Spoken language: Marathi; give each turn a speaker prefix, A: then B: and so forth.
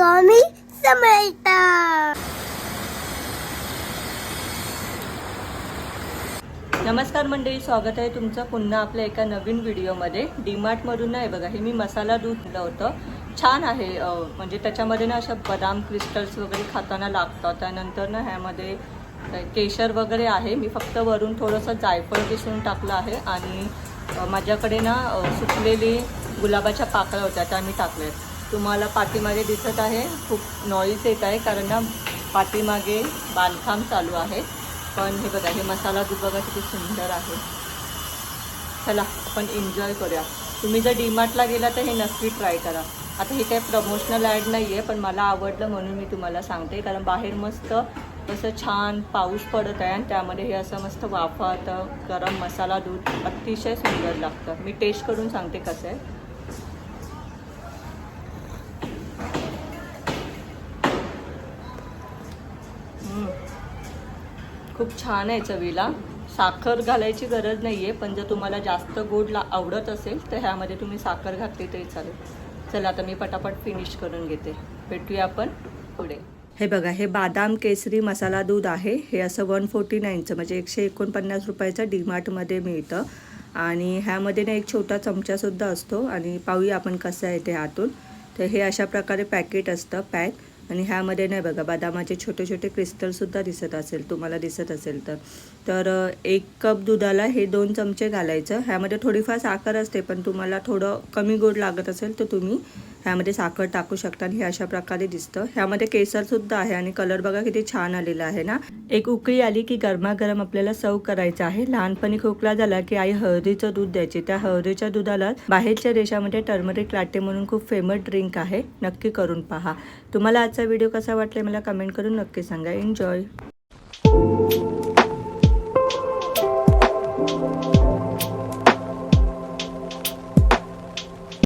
A: स्वामी समर्थ. नमस्कार मंडळी स्वागत आहे तुमचं पुन्हा आपल्या एका नवीन व्हिडिओमध्ये. डीमार्टमधून नाही बघा हे मी मसाला दूध दिलं होतं. छान आहे म्हणजे त्याच्यामध्ये ना अशा बदाम क्रिस्टल्स वगैरे खाताना लागतात. त्यानंतर ना ह्यामध्ये केशर वगैरे आहे. मी फक्त वरून थोडंसं जायफळ किसून टाकलं आहे आणि माझ्याकडे ना सुकलेली गुलाबाच्या पाकळ्या होत्या त्या मी टाकल्या आहेत तुम्हाला पाठीमागे दिसत आहे. खूप नॉईज येत आहे कारण ना पाठीमागे बांधकाम चालू आहे. पण हे बघा हे मसाला दूध बघा किती सुंदर आहे. चला आपण एन्जॉय करूया. तुम्ही जर डीमार्टला गेला तर हे नक्की ट्राय करा. आता हे काही प्रमोशनल ॲड नाही आहे पण मला आवडलं म्हणून मी तुम्हाला सांगते. कारण बाहेर मस्त असं छान पाऊस पडत आहे आणि त्यामध्ये हे असं मस्त वाफातं गरम मसाला दूध अतिशय सुंदर लागतं. मी टेस्ट करून सांगते कसं आहे. खूप छान आहे चवीला. साखर घालायची गरज नाही आहे पण जर तुम्हाला जास्त गोड ला आवडत असेल तर ह्यामध्ये तुम्ही साखर घातली तरी चालेल. चला आता मी पटापट फिनिश करून घेते. भेटूया आपण पुढे. हे बघा हे बादाम केसरी मसाला दूध आहे. हे असं वन फोर्टी नाईनचं म्हणजे एकशे एकोणपन्नास रुपयाचं डीमार्टमध्ये मिळतं. आणि ह्यामध्ये ना एक छोटा चमचासुद्धा असतो. आणि पाहूया आपण कसं आहे ते आतून. तर हे अशा प्रकारे पॅकेट असतं पॅक आणि ह्यामध्ये नाही बघा बदामाचे छोटे छोटे क्रिस्टलसुद्धा दिसत असेल तुम्हाला दिसत असेल तर. तर एक कप दुधाला हे दोन चमचे घालायचं. ह्यामध्ये थोडीफार साखर असते पण तुम्हाला थोडं कमी गोड लागत असेल तर तुम्ही ह्यामध्ये साखर टाकू शकता आणि हे अशा प्रकारे दिसतं. ह्यामध्ये केसरसुद्धा आहे आणि कलर बघा किती छान आलेला आहे ना. एक उकळी आली की गरमागरम आपल्याला सर्व करायचं आहे. लहानपणी खोकला झाला की आई हळदीचं दूध द्यायची. त्या हळदीच्या दुधाला बाहेरच्या देशामध्ये टर्मरिक लाटे म्हणून खूप फेमस ड्रिंक आहे. नक्की करून पहा. तुम्हाला आजचा व्हिडिओ कसा वाटला मला कमेंट करून नक्की सांगा. एन्जॉय!